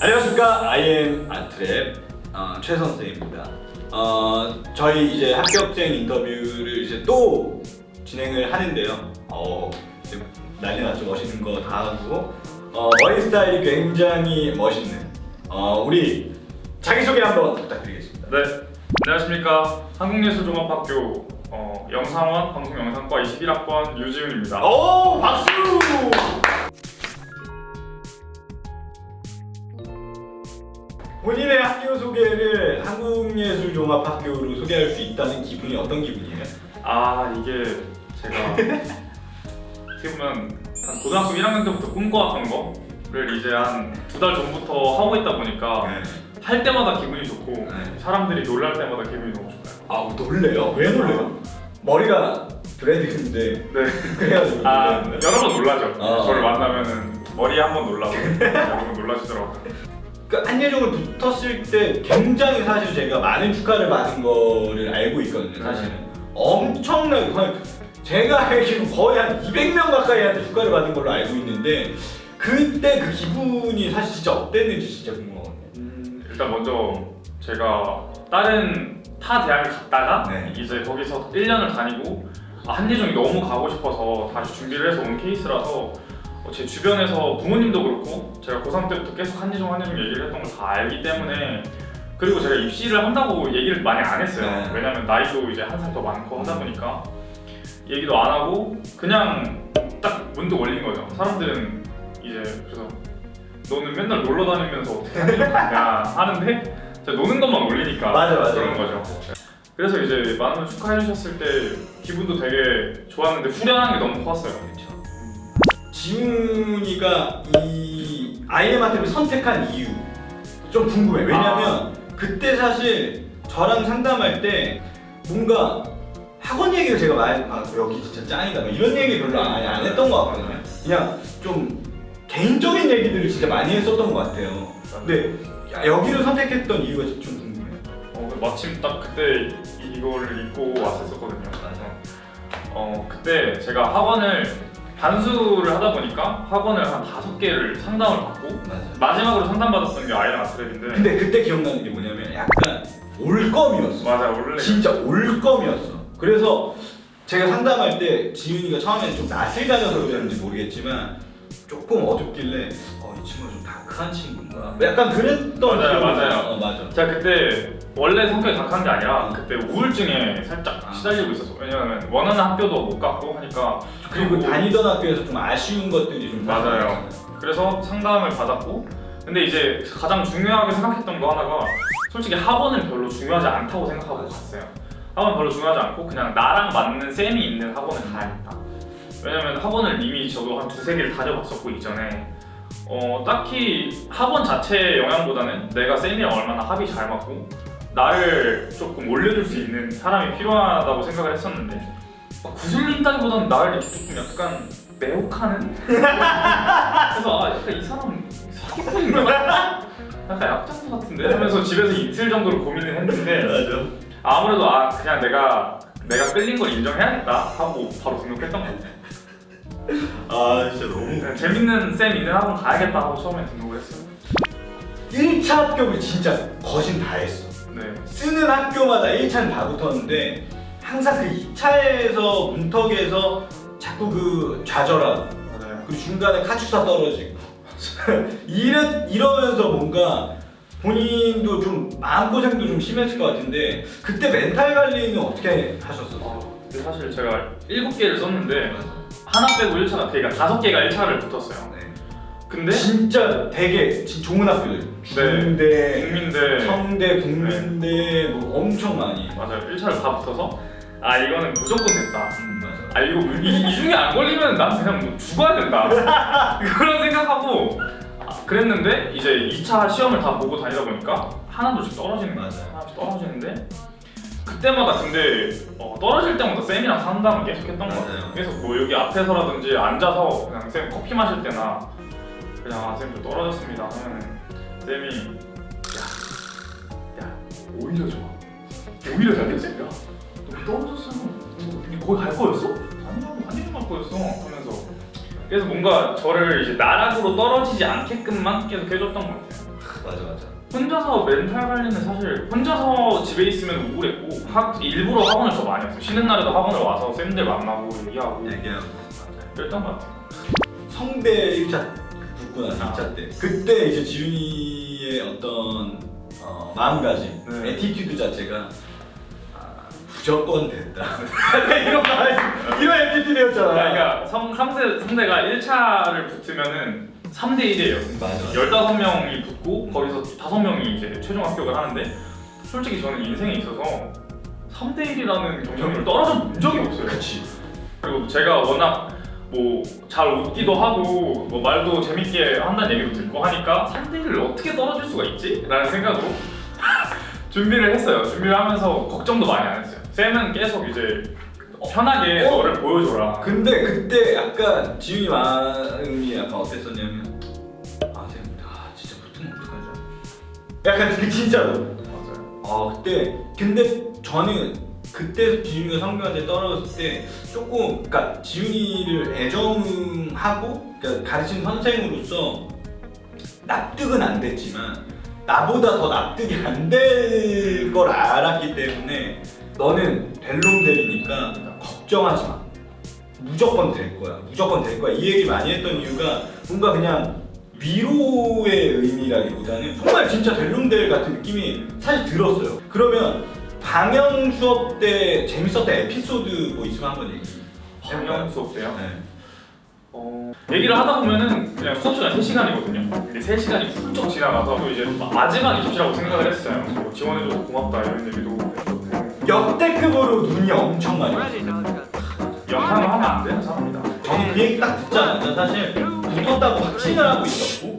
안녕하십니까 IM 아트랩 어, 최 선생입니다. 어, 저희 이제 합격생 인터뷰를 이제 또 진행을 하는데요. 어, 난리 났죠 멋있는 거 다 하고 어, 머리 스타일이 굉장히 멋있는 어, 우리 자기 소개 한번 부탁드리겠습니다. 네, 안녕하십니까. 한국예술종합학교 어, 영상원 방송영상과 21학번 유지훈입니다. 오 박수! 본인의 학교 소개를 한국예술종합학교로 소개할 수 있다는 기분이 어떤 기분이에요? 아 이게 제가 어떻게 보면 한 고등학교 1학년 때부터 꿈꿔왔던 거를 이제 한 두 달 전부터 하고 있다 보니까 할 때마다 기분이 좋고 네. 사람들이 놀랄 때마다 기분이 너무 좋아요. 아 놀래요? 왜 놀래요? 머리가 드레드인데 네. 그래가지고 아? 여러 번 놀라죠. 어. 저를 만나면은 머리 에 한 번 놀라고 여러 번 놀라시더라고요. 그 한예종을 붙었을 때 굉장히 사실 제가 많은 축하를 받은 거를 알고 있거든요 사실은. 엄청나게 거의 제가 알기로 거의 한 200명 가까이한테 축하를 받은 걸로 알고 있는데 그때 그 기분이 사실 진짜 어땠는지 진짜 궁금하거든요. 음, 일단 먼저 제가 다른 타 대학에 갔다가 네. 이제 거기서 1년을 다니고 아, 한예종이 너무 가고 싶어서 다시 준비를 해서 온 케이스라서 어, 제 주변에서 부모님도 그렇고 제가 고3 때부터 계속 한예종 한예종 얘기를 했던 걸 다 알기 때문에 그리고 제가 입시를 한다고 얘기를 많이 안 했어요. 네. 왜냐면 나이도 이제 한 살 더 많고 하다 보니까 얘기도 안 하고 그냥 딱 문득 올린 거죠. 사람들은 이제 그래서 너는 맨날 놀러 다니면서 어떻게 갔냐? 하는데 제가 노는 것만 올리니까 맞아, 맞아. 그런 거죠. 그래서 이제 많은 분 축하해 주셨을 때 기분도 되게 좋았는데 후련한 게 너무 컸어요 지훈이가 이 아이엠아트를 선택한 이유 좀 궁금해. 왜냐면 그때 사실 저랑 상담할 때 뭔가 학원 얘기를 제가 많이 아, 여기 진짜 짱이다 뭐 이런 얘기 별로 많이 안 했던 것 같거든요. 그냥 좀 개인적인 얘기들을 진짜 많이 했었던 것 같아요. 근데 야, 여기를 선택했던 이유가 좀 궁금해요. 어, 마침 딱 그때 이거를 입고 왔었거든요. 어 그때 제가 학원을 반수를 하다 보니까 학원을 한 다섯 개를 상담을 받고 맞아요. 마지막으로 상담 받았던 게 아이랑 아트랩인데 근데 그때 기억나는 게 뭐냐면 약간 올검이었어. 맞아 원래 진짜 올검이었어. 그래서 제가 상담할 때 지윤이가 처음에 좀 낯을 가져서 그랬는지 모르겠지만 조금 어둡길래 어, 이 친구가 좀 다크한 친구인가? 약간 그랬던 맞아요, 기억이 맞아요. 나요. 어, 맞아. 제가 그때 원래 성격이 다크한 게 아니라 그때 우울증에 살짝 아. 시달리고 있었어. 왜냐면 원하는 학교도 못 갔고 하니까 그리고 다니던 학교에서 좀 아쉬운 것들이 좀 맞아요. 그래서 상담을 받았고 근데 이제 가장 중요하게 생각했던 거 하나가 솔직히 학원은 별로 중요하지 않다고 생각하고 갔어요 학원 별로 중요하지 않고 그냥 나랑 맞는 쌤이 있는 학원을 가야겠다 왜냐면 학원을 이미 저도 한 두세 개를 다녀봤었고 이전에 어 딱히 학원 자체의 영향보다는 내가 쌤이랑 얼마나 합이 잘 맞고 나를 조금 올려줄 수 있는 사람이 필요하다고 생각을 했었는데 어, 구슬린다기보다는 나를 이렇게 조금 약간 매혹하는 그래서 아 약간 이 사람 사기꾼인가? 약간 약장수 같은데 하면서 집에서 이틀 정도를 고민을 했는데 맞아. 아무래도 아 그냥 내가 내가 끌린 걸 인정해야겠다 하고 바로 등록했던 것 같아요 아 진짜 너무. 그냥 재밌는 쌤 있는 학원 가야겠다 하고 처음에 등록을 했어요 1차 합격을 진짜 거진 다 했어. 네 쓰는 학교마다 1차는 다 붙었는데 항상 그 2차에서 문턱에서 자꾸 그 좌절하고 맞아요 그리고 중간에 카투사 떨어지고 이러, 이러면서 뭔가 본인도 좀 마음고생도 좀 심했을 것 같은데 그때 멘탈 관리는 어떻게 하셨었어요? 어, 근데 사실 제가 7개를 썼는데 하나 빼고 1차가 그러니까 다섯 개가 1차를 붙었어요 네. 근데? 진짜 되게 진- 좋은 학교들. 중대, 국민대. 청대, 국민대 뭐 엄청 많이. 맞아요. 1차를 다 붙어서? 아 이거는 무조건 됐다. 음, 맞아. 아 이거 이, 이 중에 안 걸리면 난 그냥 뭐 죽어야 된다. 그런 생각하고. 아, 그랬는데 이제 2차 시험을 다 보고 다니다 보니까 하나둘씩 떨어지는 거야. 맞아요. 하나씩 떨어지는데 그때마다 근데 어, 떨어질 때마다 쌤이랑 상담을 계속 했던 거. 같아요. 그래서 뭐 여기 앞에서라든지 앉아서 그냥 쌤 커피 마실 때나 그냥 아쌤저 떨어졌습니다 하면은 쌤이 야, 야 오히려 좋아 오히려 잘 됐어 야너 떨어졌어 너 거기 갈 거였어? 아니라고 갈 거였어 하면서 그래서 뭔가 저를 이제 나락으로 떨어지지 않게끔만 계속 해줬던 것 같아요 맞아 맞아. 혼자서 멘탈 관리는 사실 혼자서 집에 있으면 우울했고 학, 일부러 학원을 더 많이 왔어요. 쉬는 날에도 학원을 와서 쌤들 만나고 얘기하고 얘기하고 맞아. 그랬던 것 같아요. 성대 1차 나서 아. 2차 때 그때 이제 지훈이의 어떤 어, 마음가짐, 네. 에티튜드 자체가 아, 무조건 됐다. 이런 말, 이런 에티튜드였잖아. 그러니까 성, 상대, 상대가 1차를 붙으면은 3대 1이에요. 맞아. 15명이 붙고 거기서 5명이 이제 최종 합격을 하는데 솔직히 저는 인생에 있어서 3대 1이라는 경쟁률 떨어져 본 적이 없어요. 그렇지. 그리고 제가 워낙 뭐 잘 웃기도 하고 뭐 말도 재밌게 한다는 얘기도 듣고 하니까 3대 1을 어떻게 떨어질 수가 있지? 라는 생각으로 준비를 했어요. 준비를 하면서 걱정도 많이 안 했어요. 쌤은 계속 이제 편하게 어? 너를 보여줘라. 근데 그때 약간 지훈이 마음이 약간 어땠었냐면 아, 쌤, 아 진짜 붙으면 어떡하죠? 약간 그 진짜로. 맞아요. 아 그때 근데 저는 그때 지훈이가 성규한테 떨어졌을 때 조금 그러니까 지훈이를 애정하고 그러니까 가르치는 선생으로서 납득은 안 됐지만 나보다 더 납득이 안 될 걸 알았기 때문에 너는 될 놈들이니까 걱정하지 마. 무조건 될 거야. 무조건 될 거야. 이 얘기 많이 했던 이유가 뭔가 그냥 위로의 의미라기보다는 정말 진짜 될 놈들 같은 느낌이 사실 들었어요. 그러면 방영 수업 때 재밌었던 에피소드 뭐 있으면 한번 얘기 방영 수업 때요? 네. 어, 얘기를 하다 보면은 그냥 수업 시간 3시간이거든요. 근데 3시간이 훌쩍 지나가서 또 이제 마지막 입시라고 생각을 했어요. 뭐 지원해줘서 고맙다 이런 얘기도 역대급으로 눈이 엄청 많이 왔어요 영상을 하면 안 되는 사람이다. 저는 그 얘기 딱 듣자마자 사실 붙었다고 확신을 하고 있었고